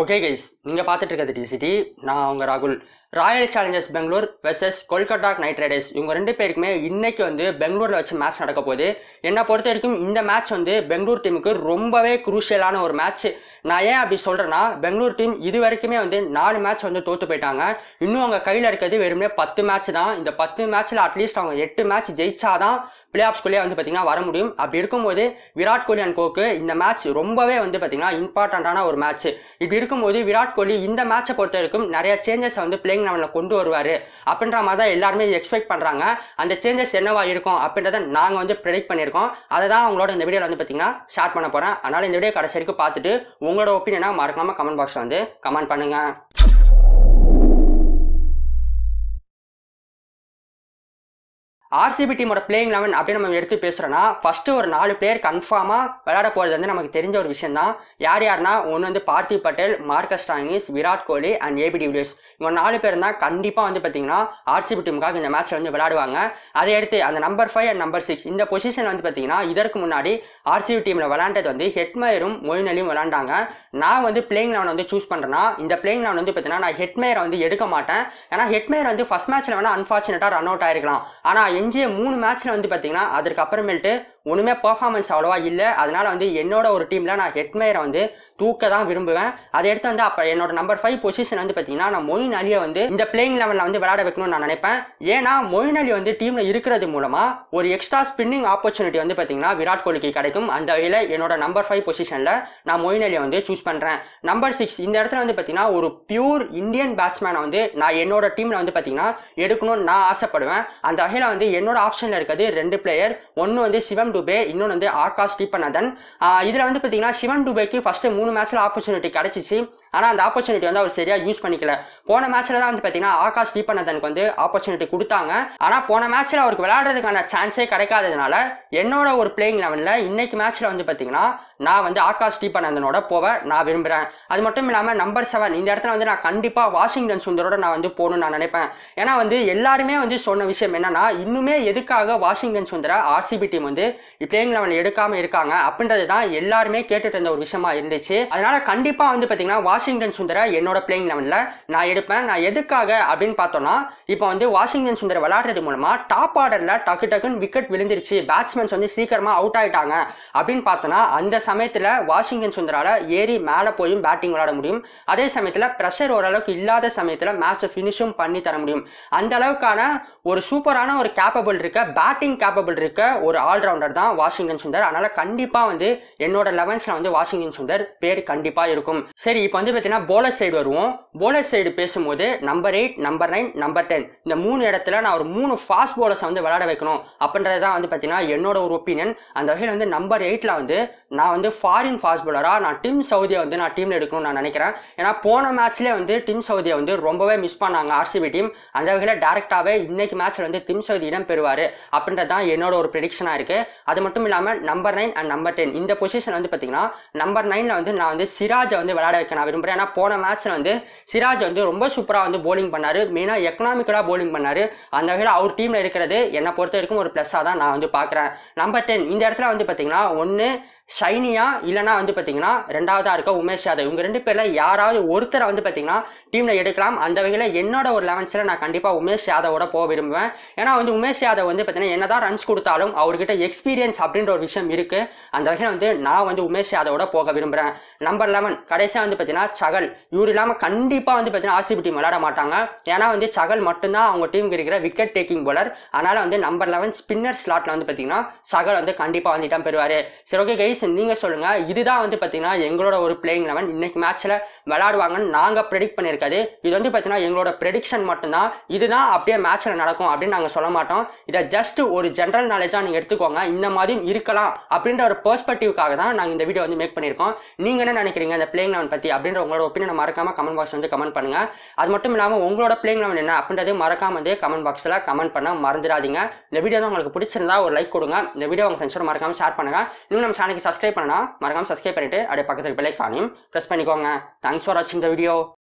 Okay guys நீங்கள் பார்த்துட்டு இருக்கிறது டிசிடி நான் உங்கள் ராகுல். Royal challengers Bangalore versus Kolkata knight riders இவங்க ரெண்டு பேருக்குமே இன்னைக்கு வந்து பெங்களூரில் வச்சு மேட்ச் நடக்க போகுது. என்னை பொறுத்த வரைக்கும் இந்த மேட்ச் வந்து பெங்களூர் டீமுக்கு ரொம்பவே குரூஷியலான ஒரு மேட்ச் நான் ஏன் அப்படி சொல்கிறேன்னா பெங்களூர் டீம் இது வரைக்குமே வந்து நாலு மேட்ச் வந்து தோற்று போயிட்டாங்க. இன்னும் அவங்க கையில் இருக்கிறது வெறுமனே பத்து மேட்ச் தான். இந்த பத்து மேட்ச்சில் அட்லீஸ்ட் அவங்க எட்டு மேட்ச் ஜெயிச்சாதான் பிளே ஆஃப்ஸ்குள்ளேயே வந்து பார்த்தீங்கன்னா வர முடியும். அப்படி இருக்கும்போது விராட் கோலி அண்ட் கோக்கு இந்த மேட்ச் ரொம்பவே வந்து பார்த்தீங்கன்னா இம்பார்ட்டண்ட்டான ஒரு மேட்ச் இப்படி இருக்கும்போது விராட் கோலி இந்த மேட்சை பொறுத்த வரைக்கும் நிறைய சேஞ்சஸ் வந்து பிளேயிங் லெவனில் கொண்டு வருவார். அப்படின்ற மாதிரி தான் எல்லாருமே எக்ஸ்பெக்ட் பண்ணுறாங்க அந்த சேஞ்சஸ் என்னவா இருக்கும் அப்படின்றத நாங்கள் வந்து ப்ரெடிக்ட் பண்ணியிருக்கோம். அதை தான் உங்களோட இந்த வீடியோவில் வந்து பார்த்தீங்கன்னா ஷேர் பண்ண போகிறேன் அதனால் இந்த வீடியோ கடைசி வரைக்கும் பார்த்துட்டு உங்களோட ஒப்பீனியனாக மறக்காமல் கமெண்ட் பாக்ஸில் வந்து கமெண்ட் பண்ணுங்கள் ஆர்சிபி டீமோட பிளேயிங் லெவன் அப்படின்னு நம்ம எடுத்து பேசுகிறோன்னா ஃபஸ்ட்டு ஒரு நாலு பிளேயர் கன்ஃபார்மாக விளையாட போகிறது வந்து நமக்கு தெரிஞ்ச ஒரு விஷயம் தான் யார் யாருன்னா ஒன்று வந்து Parthiv Patel Marcus டாங்கிஸ் Virat Kohli and AB de Villiers இவங்க நாலு பேர் தான் கண்டிப்பாக வந்து பார்த்தீங்கன்னா ஆர்சிபி டீமுக்காக இந்த மேட்ச்சில் வந்து விளையாடுவாங்க. அதை எடுத்து அந்த number five and number six இந்த பொசிஷன் வந்து பார்த்தீங்கன்னா இதற்கு முன்னாடி ஆர்சிபி டீமில் விளாண்டது வந்து ஹெட்மயரும் மொயின் அலியும் நான் வந்து பிளேயிங் லெவன் வந்து சூஸ் பண்ணுறேன்னா இந்த பிளேயிங் லெவன் வந்து பார்த்தீங்கன்னா நான் ஹெட்மேயரை வந்து எடுக்க மாட்டேன். ஏன்னா ஹெட்மேயர் வந்து ஃபர்ஸ்ட் மேட்ச்சில் வேணால் அன்ஃபார்ச்சுனேட்டாக ரன் அவுட் ஆயிருக்கலாம். ஆனால் எஞ்சிய மூணு மேட்ச்சில் வந்து பார்த்தீங்கன்னா அதுக்கப்புறமேட்டு ஒன்றுமே பர்ஃபார்மன்ஸ் அவ்வளோவா இல்லை. அதனால் வந்து என்னோட ஒரு டீமில் நான் ஹெட்மேயரை வந்து தூக்க தான் விரும்புவேன். அதை எடுத்து வந்து அப்போ என்னோட நம்பர் ஃபைவ் பொசிஷன் வந்து பார்த்தீங்கன்னா நான் மொயின் அலியை வந்து இந்த பிளேயிங் லெவலில் வந்து விளையாட வைக்கணும்னு நான் நினைப்பேன். ஏன்னா மொயின் அலி வந்து டீமில் இருக்கிறது மூலமாக ஒரு எக்ஸ்ட்ரா ஸ்பின்னிங் ஆப்பர்ச்சுனிட்டி வந்து பார்த்தீங்கன்னா விராட் கோலிக்கு கிடைக்கும். அந்த வகையில் என்னோட நம்பர் ஃபைவ் பொசிஷனில் நான் மொயின் அலியை வந்து சூஸ் பண்ணுறேன் நம்பர் சிக்ஸ் இந்த இடத்துல வந்து பார்த்தீங்கன்னா ஒரு பியூர் இந்தியன் பேட்ஸ்மேனை வந்து நான் என்னோட டீமில் வந்து பார்த்தீங்கன்னா எடுக்கணும்னு நான் ஆசைப்படுவேன். அந்த வகையில் வந்து என்னோட ஆப்ஷனில் இருக்கிறது ரெண்டு பிளேயர் ஒன்று வந்து சிவம் டுபே இன்னொன்று வந்து ஆகாஷ் தீபநாதன். இதில் வந்து பார்த்தீங்கன்னா சிவன் டுபேக்கு ஃபஸ்ட்டு மூணு மேட்ச்சில் ஆப்பர்ச்சுனிட்டி கிடச்சிச்சு. ஆனால் அந்த ஆப்பர்ச்சுனிட்டி வந்து அவர் சரியாக யூஸ் பண்ணிக்கல. போன மேட்ச்சில் தான் வந்து பார்த்தீங்கன்னா ஆகாஷ் தீபநாதனுக்கு வந்து ஆப்பர்ச்சுனிட்டி கொடுத்தாங்க. ஆனால் போன மேட்ச்சில் அவருக்கு விளையாடுறதுக்கான சான்ஸே கிடைக்காததுனால என்னோட ஒரு பிளேயிங் லெவனில் இன்னைக்கு மேட்ச்சில் வந்து பார்த்தீங்கன்னா நான் வந்து ஆகாஷ் தீபநந்தனோட போக நான் விரும்புகிறேன் அது மட்டும் இல்லாமல் நம்பர் செவன் இந்த இடத்துல வந்து நான் கண்டிப்பாக வாஷிங்டன் சுந்தரோட நான் வந்து போகணும்னு நான் நினைப்பேன். ஏன்னா வந்து எல்லாருமே வந்து சொன்ன விஷயம் என்னன்னா இன்னுமே எதுக்காக வாஷிங்டன் சுந்தர ஆர்சிபி டீம் வந்து பிளேயிங் லெவன் எடுக்காமல் இருக்காங்க அப்படின்றது தான் எல்லாருமே கேட்டுட்டு இருந்த ஒரு விஷயமா இருந்துச்சு. அதனால கண்டிப்பாக வந்து பார்த்தீங்கன்னா வாஷிங்டன் சுந்தர என்னோட பிளேயிங் லெவனில் நான் எடுப்பேன். நான் எதுக்காக அப்படின்னு பார்த்தோன்னா இப்போ வந்து வாஷிங்டன் சுந்தர் விளாட்றது மூலமாக டாப் ஆர்டரில் டக்கு டக்குன்னு விக்கெட் விழுந்துருச்சு. பேட்ஸ்மேன்ஸ் வந்து சீக்கிரமாக அவுட் ஆகிட்டாங்க அப்படின்னு பார்த்தோன்னா அந்த சமயத்தில் வாஷிங்டன் சுந்தரால் ஏறி மேலே போயும் பேட்டிங் விளாட முடியும். அதே சமயத்தில் ப்ரெஷர் ஓரளவுக்கு இல்லாத சமயத்தில் மேட்சை ஃபினிஷும் பண்ணி தர முடியும். அந்த அளவுக்கான ஒரு சூப்பரான ஒரு கேப்பபிள் இருக்க பேட்டிங் கேப்பபிள் இருக்க ஒரு ஆல்ரவுண்டர் தான் வாஷிங்டன் சுந்தர். அதனால கண்டிப்பாக வந்து என்னோட லெவன்ஸில் வந்து வாஷிங்டன் சுந்தர் பேர் கண்டிப்பாக இருக்கும். சரி இப்போ வந்து பார்த்தீங்கன்னா போலர் சைடு வருவோம். போலர் சைடு பேசும்போது number eight number nine number ten இந்த மூணு இடத்துல நான் ஒரு மூணு ஃபாஸ்ட் போலர்ஸை வந்து விளையாட வைக்கணும் அப்படின்றது தான் வந்து பார்த்தீங்கன்னா என்னோட ஒரு ஒப்பீனியன் அந்த வகையில் வந்து நம்பர் எயிட்டில் வந்து நான் வந்து ஃபாரின் ஃபாஸ்ட் போலராக நான் டிம் சவுதியை வந்து நான் டீமில் எடுக்கணும்னு நான் நினைக்கிறேன். ஏன்னா போன மேட்ச்லேயே வந்து டிம் சவுதியை வந்து ரொம்பவே மிஸ் பண்ணாங்க ஆர்சிபி டீம் அந்த வகையில் டேரெக்டாகவே இன்னைக்கு மேட்ச்சில் வந்து டிம் இடம் பெறுவார் அப்படின்றது தான் என்னோட ஒரு ப்ரெடிக்ஷனாக இருக்குது அது மட்டும் இல்லாமல் number nine and number ten இந்த பொசிஷன் வந்து பார்த்தீங்கன்னா நம்பர் நைனில் வந்து நான் வந்து சிராஜை வந்து விளையாட வைக்க நான் விரும்புகிறேன் ஏன்னா போன மேட்ச்சில் வந்து சிராஜ் வந்து ரொம்ப சூப்பராக வந்து போலிங் பண்ணார். மெயினாக எக்கனாமிக்கலாக போலிங் பண்ணார். அந்த வகையில் அவர் டீமில் இருக்கிறது என்னை பொறுத்த வரைக்கும் ஒரு ப்ளஸ்ஸாக தான் நான் வந்து பார்க்குறேன் நம்பர் டென் இந்த இடத்துல வந்து பார்த்தீங்கன்னா ஒன்று ஷைனியா இல்லைனா வந்து பார்த்தீங்கன்னா ரெண்டாவதாக இருக்க உமேஷ் யாதவ். இவங்க ரெண்டு பேரில் யாராவது ஒருத்தரை வந்து பார்த்தீங்கன்னா டீமில் எடுக்கலாம். அந்த வகையில் என்னோட ஒரு லெவன்ஸில் நான் கண்டிப்பாக உமேஷ் யாதவோட போக விரும்புவேன். ஏன்னா வந்து உமேஷ் யாதவ் வந்து பார்த்தீங்கன்னா என்னதான் ரன்ஸ் கொடுத்தாலும் அவர்கிட்ட எக்ஸ்பீரியன்ஸ் அப்படின்ற ஒரு விஷயம் இருக்குது அந்த வகையில் வந்து நான் வந்து உமேஷ் யாதவோட போக விரும்புகிறேன் நம்பர் லெவன் கடைசியாக வந்து பார்த்தீங்கன்னா சகல். இவர் இல்லாமல் கண்டிப்பாக வந்து பார்த்தீங்கன்னா ஆர்சிபி டீம் விளையாட மாட்டாங்க. ஏன்னா வந்து சகல் மட்டும்தான் அவங்க டீமுக்கு இருக்கிற விக்கெட் டேக்கிங் போலர் அதனால் வந்து நம்பர் லெவன் ஸ்பின்னர் ஸ்லாட்டில் வந்து பார்த்தீங்கன்னா சகல் வந்து கண்டிப்பாக வந்து இடம் பெறுவார். சரி ஓகே கைஸ் நீங்கள் சொல்லுங்கள் இதுதான் வந்து பார்த்தீங்கன்னா எங்களோட ஒரு பிளேயிங் லெவன் இன்னைக்கு மேட்ச்சில் விளாடுவாங்கன்னு நாங்கள் ப்ரெடிக்ட் பண்ணியிருக்காது. இது வந்து பார்த்தீங்கன்னா எங்களோட ப்ரெடிக்ஷன் மட்டும்தான். இதுதான் அப்படியே மேட்ச்சில் நடக்கும் அப்படின்னு நாங்கள் சொல்ல மாட்டோம். இதை ஜஸ்ட் ஒரு ஜென்ரல் நாலேஜாக நீங்கள் எடுத்துக்கோங்க. இந்த மாதிரியும் இருக்கலாம் அப்படின்ற ஒரு பெர்ஸ்பெக்டிவ்க்காக தான் நாங்கள் இந்த வீடியோ வந்து மேக் பண்ணியிருக்கோம். நீங்கள் என்ன நினைக்கிறீங்க? அந்த பிளேயிங் லெவன் பற்றி அப்படின்ற உங்களோட ஒப்பீனியனை மறக்காம கமெண்ட் பாக்ஸ் வந்து கமெண்ட் பண்ணுங்கள் அது மட்டும் இல்லாமல் உங்களோட பிளேயிங் லெவன் என்ன அப்படின்றது மறக்காம வந்து கமெண்ட் பாக்ஸில் கமெண்ட் பண்ண மறந்துடாதீங்க. இந்த வீடியோ தான் உங்களுக்கு பிடிச்சிருந்தா ஒரு லைக் கொடுங்க. இந்த வீடியோ உங்கள் ஃப்ரெண்ட்ஸோட மறக்காம ஷேர் பண்ணுங்க. இன்னும் நம்ம சேனலுக்கு சப்ஸ்கிரைப் பண்ணனா மறக்காம சப்ஸ்கிரைப் பண்ணிட்டு அப்படியே பக்கத்தில் பெல்லை காணியும் ப்ரெஸ் பண்ணிக்கோங்க. தேங்க்ஸ் ஃபார் வாட்சிங் த வீடியோ